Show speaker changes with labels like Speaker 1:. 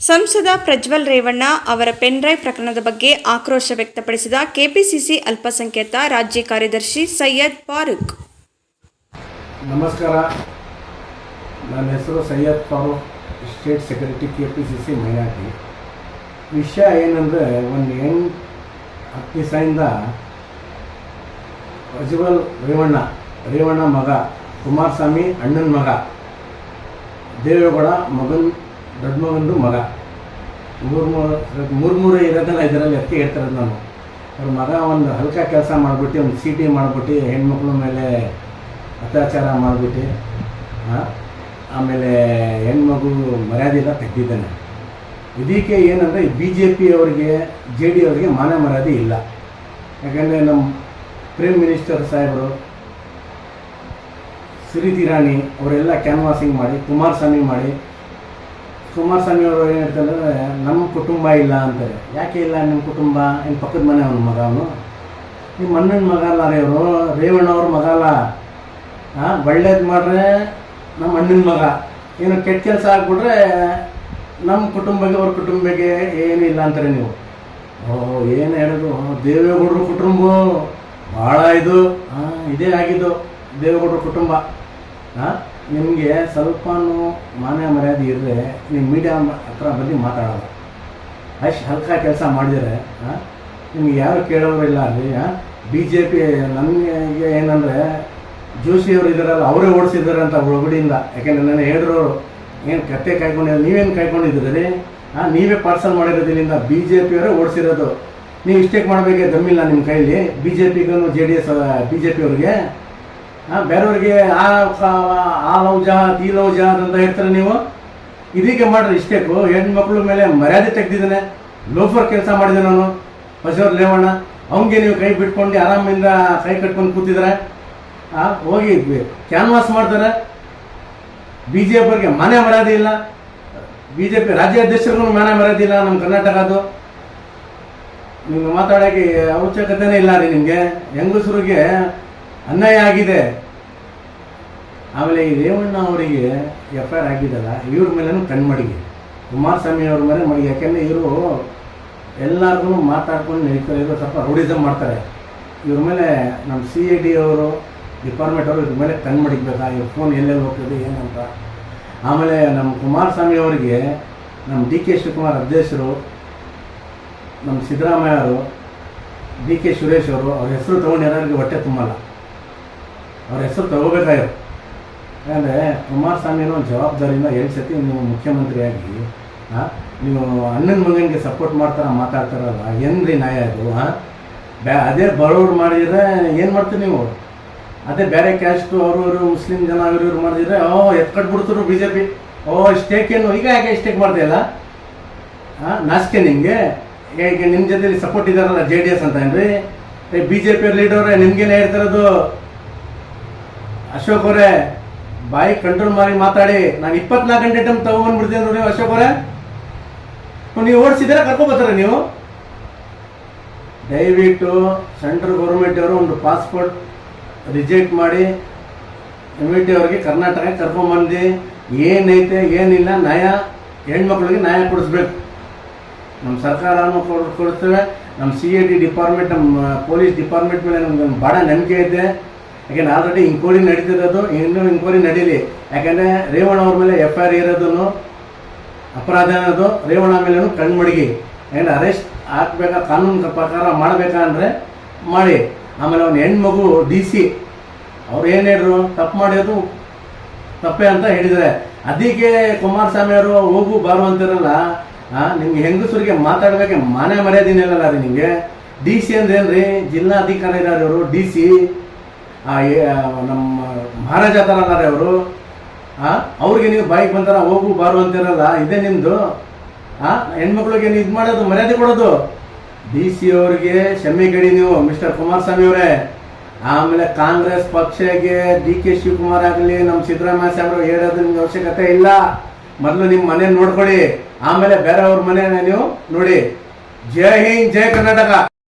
Speaker 1: ಸಂಸದ ಪ್ರಜ್ವಲ್ ರೇವಣ್ಣ ಅವರ ಪೆನ್ಡ್ರೈವ್ ಪ್ರಕರಣದ ಬಗ್ಗೆ ಆಕ್ರೋಶ ವ್ಯಕ್ತಪಡಿಸಿದ ಕೆಪಿಸಿಸಿ ಅಲ್ಪಸಂಖ್ಯಾತ ರಾಜ್ಯ ಕಾರ್ಯದರ್ಶಿ ಸೈಯದ್ ಫಾರೂಕ್.
Speaker 2: ನಮಸ್ಕಾರ. ನನ್ನ ಹೆಸರು Syed Farooq, state secretary K P C C minority. ವಿಷಯ ಏನಂದರೆ ಒಂದು ಯಂಗ್ ಹತ್ತು ದಿವಸದಿಂದ ಪ್ರಜ್ವಲ್ ರೇವಣ್ಣ ರೇವಣ್ಣ ಮಗ, ಕುಮಾರಸ್ವಾಮಿ ಅಣ್ಣನ ಮಗ, ದೇವೇಗೌಡ ಮಗನ್ ದೊಡ್ಡ ಮಗನದು ಮಗ. ಮೂರು ಮೂರು ಮೂರು ಇರೋದಲ್ಲ ಇದರಲ್ಲಿ ಎತ್ತಿ ಹೇಳ್ತಾರೆ ನಾನು. ಅವ್ರ ಮಗ ಒಂದು ಹಲ್ಕ ಕೆಲಸ ಮಾಡಿಬಿಟ್ಟು, ಒಂದು ಸಿ ಟಿ ಮಾಡಿಬಿಟ್ಟು, ಹೆಣ್ಮಕ್ಳ ಮೇಲೆ ಅತ್ಯಾಚಾರ ಮಾಡಿಬಿಟ್ಟು ಆಮೇಲೆ ಹೆಣ್ಮಗು ಮರ್ಯಾದೆಲ್ಲ ತೆಗೆದಿದ್ದಾನೆ. ಇದಕ್ಕೆ ಏನಂದರೆ ಬಿ ಜೆ ಪಿ ಅವರಿಗೆ ಜೆ ಡಿ ಅವರಿಗೆ ಮಾನ ಮರ್ಯಾದೆ ಇಲ್ಲ. ಯಾಕಂದರೆ ನಮ್ಮ ಪ್ರೇಮ್ ಮಿನಿಸ್ಟರ್ ಸಾಹೇಬರು ಸ್ಮೃತಿ ಇರಾನಿ ಅವರೆಲ್ಲ ಕ್ಯಾನ್ವಾಸಿಂಗ್ ಮಾಡಿ, ಕುಮಾರಸ್ವಾಮಿ ಮಾಡಿ ಕುಮಾರಸ್ವಾಮಿ ಅವರು ಏನು ನಮ್ಮ ಕುಟುಂಬ ಇಲ್ಲ ಅಂತಾರೆ. ಯಾಕೆ ಇಲ್ಲ? ನಿಮ್ಮ ಕುಟುಂಬ ನಿಮ್ಮ ಪಕ್ಕದ ಮನೆ ಅವನ ಮಗ ಅವನು. ನಿಮ್ಮ ಅಣ್ಣನ ಮಗ ಅಲ್ಲ ರೀ ಅವರು. ರೇವಣ್ಣ ಅವ್ರ ಮಗ ಅಲ್ಲ. ಒಳ್ಳೇದು ಮಾಡ್ರೆ ನಮ್ಮ ಅಣ್ಣನ ಮಗ. ಏನು ಕೆಟ್ಟ ಕೆಲಸ ಆಗ್ಬಿಟ್ರೆ, ನಮ್ಮ ಕುಟುಂಬಕ್ಕೆ, ಅವ್ರ ಕುಟುಂಬಕ್ಕೆ ಇಲ್ಲ ಅಂತಾರೆ ನೀವು. ಓ, ಏನು ಹೇಳೋದು? ದೇವೇಗೌಡ್ರ ಕುಟುಂಬ. ಭಾಳ ಇದು. ಹಾಂ ಇದೇ ಆಗಿದ್ದು ದೇವೇಗೌಡರ ಕುಟುಂಬ. ಹಾಂ ನಿಮಗೆ ಸ್ವಲ್ಪನೂ ಮಾನ ಮರ್ಯಾದೆ ಇದ್ದರೆ ನೀವು ಮೀಡಿಯಾ ಹತ್ರ ಬಂದು ಮಾತಾಡೋದು. ಅಷ್ಟು ಹಲ್ಕ ಕೆಲಸ ಮಾಡಿದರೆ ನಿಮ್ಗೆ ಯಾರು ಕೇಳೋರಿಲ್ಲ ಅಲ್ಲಿ ಹಾಂ ಬಿ ಜೆ ಪಿ ನನಗೆ ಏನಂದರೆ ಜೋಶಿಯವರು ಇದ್ದಾರಲ್ಲ, ಅವರೇ ಓಡಿಸಿದ್ದಾರೆ ಅಂತ ಒಳಗಡೆಯಿಂದ. ಯಾಕೆಂದ್ರೆ ನನ್ನ ಹೇಳಿದ್ರು ಏನು ಕತ್ತೆ ಕಾಯ್ಕೊಂಡಿರೋ ನೀವೇನು ಕಾಯ್ಕೊಂಡಿದ್ದೀರಿ ಹಾಂ ನೀವೇ ಪಾರ್ಸಲ್ ಮಾಡಿರೋದು ಇಲ್ಲಿಂದ ಬಿ ಜೆ ಪಿಯವರೇ ಓಡಿಸಿರೋದು. ನೀವು ಇಷ್ಟೇಕ್ ಮಾಡಬೇಕೆ ದಮ್ಮಿಲ್ಲ ನಿಮ್ಮ ಕೈಲಿ. B J ಪಿಗೂ J D S B J ಪಿಯವ್ರಿಗೆ ಬೇರೆಯವ್ರಿಗೆ ಆ ಆ ಲೌಜ ಈ ಲೌಜ ಅಂತ ಹೇಳ್ತಾರೆ ನೀವು. ಇದೀಗೆ ಮಾಡ್ರಿ ಇಷ್ಟೇಕು ಹೆಣ್ಮಕ್ಳ ಮೇಲೆ ಮರ್ಯಾದೆ ತೆಗ್ದಿದ್ದಾನೆ. ಲೋಫರ್ ಕೆಲಸ ಮಾಡಿದೆ ನಾನು ಬಸವರ್ ಲೇವಣ್ಣ. ಅವನಿಗೆ ನೀವು ಕೈ ಬಿಟ್ಕೊಂಡು ಆರಾಮಿಂದ ಕೈ ಕಟ್ಕೊಂಡು ಕೂತಿದ್ರೆ ಹೋಗಿ ಕ್ಯಾನ್ವಾಸ್ ಮಾಡ್ತಾರೆ. ಬಿ ಜೆ ಪಿಗೆ ಮನೆ ಮರ್ಯಾದೆ ಇಲ್ಲ. ಬಿ ಜೆ ಪಿ ರಾಜ್ಯಾಧ್ಯಕ್ಷರಿಗೂ ಮನೆ ಮರ್ಯಾದೆ ಇಲ್ಲ, ನಮ್ಮ ಕರ್ನಾಟಕದ್ದು. ನಿಮ್ಗೆ ಮಾತಾಡೋಕ್ಕೆ ಅವಶ್ಯಕತೆನೇ ಇಲ್ಲ ರೀ ನಿಮಗೆ. ಹೆಂಗಸರಿಗೆ ಅನ್ಯಾಯ ಆಗಿದೆ. ಆಮೇಲೆ ಈ ರೇವಣ್ಣ ಅವರಿಗೆ ಎಫ್ ಐ ಆರ್ ಆಗಿದ್ದಲ್ಲ ಇವ್ರ ಮೇಲೇನು ಕಣ್ಮಡಿಗೆ. ಕುಮಾರಸ್ವಾಮಿ ಅವ್ರ ಮೇಲೆ ಮಡಿಗೆ. ಯಾಕೆಂದರೆ ಇವರು ಎಲ್ಲರಿಗೂ ಮಾತಾಡ್ಕೊಂಡು ನಡೀತಾರೆ. ಇವರು ಸ್ವಲ್ಪ ರೌಡಿಸಮ್ ಮಾಡ್ತಾರೆ. ಇವ್ರ ಮೇಲೆ ನಮ್ಮ ಸಿ ಎ ಡಿ ಅವರು ಡಿಪಾರ್ಟ್ಮೆಂಟ್ ಅವರು ಇವ್ರ ಮೇಲೆ ಕಣ್ಮಡಿಗ್ಬೇಕಾ ಇವ್ರ ಫೋನ್ ಎಲ್ಲೆಲ್ಲಿ ಹೋಗ್ತದೆ, ಏನಂತ. ಆಮೇಲೆ ನಮ್ಮ ಕುಮಾರಸ್ವಾಮಿ ಅವರಿಗೆ ನಮ್ಮ ಡಿ ಕೆ ಶಿವಕುಮಾರ್ ಅಧ್ಯಕ್ಷರು ನಮ್ಮ ಸಿದ್ದರಾಮಯ್ಯ ಅವರು, ಡಿ ಕೆ ಸುರೇಶ್ ಅವರು, ಅವ್ರ ಹೆಸರು ತೊಗೊಂಡು ಯಾರಿಗೆ ಹೊಟ್ಟೆ ತುಂಬಲ್ಲ. ಅವ್ರ ಹೆಸರು ತಗೋಬೇಕಾಗಿರೋ ಯಾಕಂದರೆ ಕುಮಾರಸ್ವಾಮಿನೂ ಒಂದು ಜವಾಬ್ದಾರಿಯಿಂದ ಎರಡು ಸತಿ ನೀವು ಮುಖ್ಯಮಂತ್ರಿಯಾಗಿ ನೀವು ಅಣ್ಣನ ಮಗನಿಗೆ ಸಪೋರ್ಟ್ ಮಾಡ್ತಾರ ಮಾತಾಡ್ತಾರಲ್ಲ ಏನ್ರಿ ನ್ಯಾಯ ಅದು ಹಾಂ ಬ್ಯಾ, ಅದೇ ಬರೋರು ಮಾಡಿದರೆ ಏನು ಮಾಡ್ತೀರಿ ನೀವು? ಅದೇ ಬೇರೆ ಕ್ಯಾಸ್ಟು ಅವರು ಇವರು ಮುಸ್ಲಿಂ ಜನ ಇವರು ಇವ್ರು ಮಾಡಿದ್ರೆ, ಓ ಎತ್ಕಟ್ಬಿಡ್ತರು ಬಿ ಜೆ ಪಿ ಓ ಏನು? ಈಗ ಯಾಕೆ ಸ್ಟೇಕ್ ಅಲ್ಲ? ಹಾಂ ನಾಚಿಕೆ ನಿಮಗೆ ಈಗ ನಿಮ್ಮ ಜೊತೆಲಿ ಸಪೋರ್ಟ್ ಇದ್ದಾರಲ್ಲ ಜೆ ಡಿ ಎಸ್ ಅಂತ ಏನ್ರಿ? ಬಿ ಜೆ ಪಿ ಲೀಡರ್ ನಿಮ್ಗೇನೆ ಹೇಳ್ತಿರೋದು? ಅಶೋಕ್ ಅವರೇ, ಬಾಯಿ ಕಂಟ್ರೋಲ್ ಮಾಡಿ ಮಾತಾಡಿ. ನಾನು ಇಪ್ಪತ್ನಾಲ್ಕು ಗಂಟೆ ಟೈಮ್ ತಗೊಂಡ್ಬಿಡ್ತೀನಿ ನೋಡಿ ಅಶೋಕ್ ಅವರೇ. ನೀವು ಓಡಿಸಿದ್ರೆ ಕರ್ಕೊಬರ್ತಾರೆ ನೀವು? ದಯವಿಟ್ಟು ಸೆಂಟ್ರಲ್ ಗೌರ್ಮೆಂಟ್ ಅವರು ಒಂದು ಪಾಸ್ಪೋರ್ಟ್ ರಿಜೆಕ್ಟ್ ಮಾಡಿ ಇಮಿಡಿಯೇಟ್ ಅವ್ರಿಗೆ ಕರ್ನಾಟಕ ಕರ್ಕೊಂಬಂದು ಏನೈತೆ, ಏನಿಲ್ಲ, ನ್ಯಾಯ, ಹೆಣ್ಮಕ್ಳಿಗೆ ನ್ಯಾಯ ಕೊಡಿಸ್ಬೇಕು. ನಮ್ಮ ಸರ್ಕಾರ ಕೊಡ್ ಕೊಡ್ತೇವೆ ನಮ್ಮ ಸಿ ಎ ಡಿ ಡಿಪಾರ್ಟ್ಮೆಂಟ್ ನಮ್ಮ ಪೊಲೀಸ್ ಡಿಪಾರ್ಟ್ಮೆಂಟ್ ಮೇಲೆ ನಮ್ಗೆ ಭಾಳ ನಂಬಿಕೆ ಐತೆ. ಯಾಕೆಂದ್ರೆ ಆಲ್ರೆಡಿ ಇಂಕ್ವೈರಿ ನಡೀತಿರೋದು, ಇನ್ನೂ ಇಂಕ್ವೈರಿ ನಡೀಲಿ. ಯಾಕೆಂದರೆ ರೇವಣ್ಣ ಅವ್ರ ಮೇಲೆ ಎಫ್ ಐ ಆರ್ ಇರೋದನ್ನು, ಅಪರಾಧ ಅನ್ನೋದು ರೇವಣ್ಣ ಮೇಲೆ ಕಣ್ಮಡಿಗೆ. ಯಾಕಂದ್ರೆ ಅರೆಸ್ಟ್ ಹಾಕ್ಬೇಕಾ ಕಾನೂನು ಪ್ರಕಾರ ಮಾಡಬೇಕಾ ಅಂದರೆ ಮಾಡಿ. ಆಮೇಲೆ ಅವ್ನ ಹೆಣ್ಮಗು ಡಿ ಸಿ ಅವ್ರು ಏನು ಹೇಳಿದ್ರು ತಪ್ಪು ಮಾಡಿರೋದು ತಪ್ಪೆ ಅಂತ ಹೇಳಿದರೆ. ಅದಕ್ಕೆ ಕುಮಾರಸ್ವಾಮಿ ಅವರು ಹೋಗು ಬಾರು ಅಂತಿರಲ್ಲ ನಿಮ್ಗೆ ಹೆಂಗಸರಿಗೆ ಮಾತಾಡ್ಬೇಕೆ ಮಾನೇ ಮರ್ಯಾದಿನಲ್ಲ ರೀ ನಿಮಗೆ. ಡಿ ಸಿ ಅಂದ್ರೆ ಏನ್ರಿ? ಜಿಲ್ಲಾಧಿಕಾರಿ ಇರೋರು ಡಿ ಸಿ ನಮ್ಮ ಮಹಾರಾಜ ತರನಾರೆ ಅವರು ಅವ್ರಿಗೆ ನೀವು ಬಾಯಿಗೆ ಬಂತಾರ ಹೋಗು, ಬಾರು ಅಂತಿರಲ್ಲ, ಇದೇ ನಿಮ್ಮದು ಆ, ಹೆಣ್ಮಕ್ಳಿಗೆ ನೀವು ಇದು ಮಾಡೋದು, ಮರ್ಯಾದೆ ಕೊಡೋದು. ಡಿ ಸಿ ಅವ್ರಿಗೆ ಕ್ಷಮೆ ಗಡಿ ನೀವು, ಮಿಸ್ಟರ್ ಕುಮಾರಸ್ವಾಮಿ ಅವರೇ. ಆಮೇಲೆ ಕಾಂಗ್ರೆಸ್ ಪಕ್ಷಕ್ಕೆ ಡಿ ಕೆ ಶಿವಕುಮಾರ್ ಆಗಲಿ, ನಮ್ಮ ಸಿದ್ದರಾಮಯ್ಯ ಸಾಹೇಬರು ಹೇಳೋದು ನಿಮ್ಗೆ ಅವಶ್ಯಕತೆ ಇಲ್ಲ. ಮೊದಲು ನಿಮ್ಮ ಮನೆ ನೋಡ್ಕೊಳ್ಳಿ ಆಮೇಲೆ ಬೇರೆಯವ್ರ ಮನೆಯನ್ನ ನೀವು ನೋಡಿ. ಜೈ ಹಿಂದ್, ಜೈ ಕರ್ನಾಟಕ.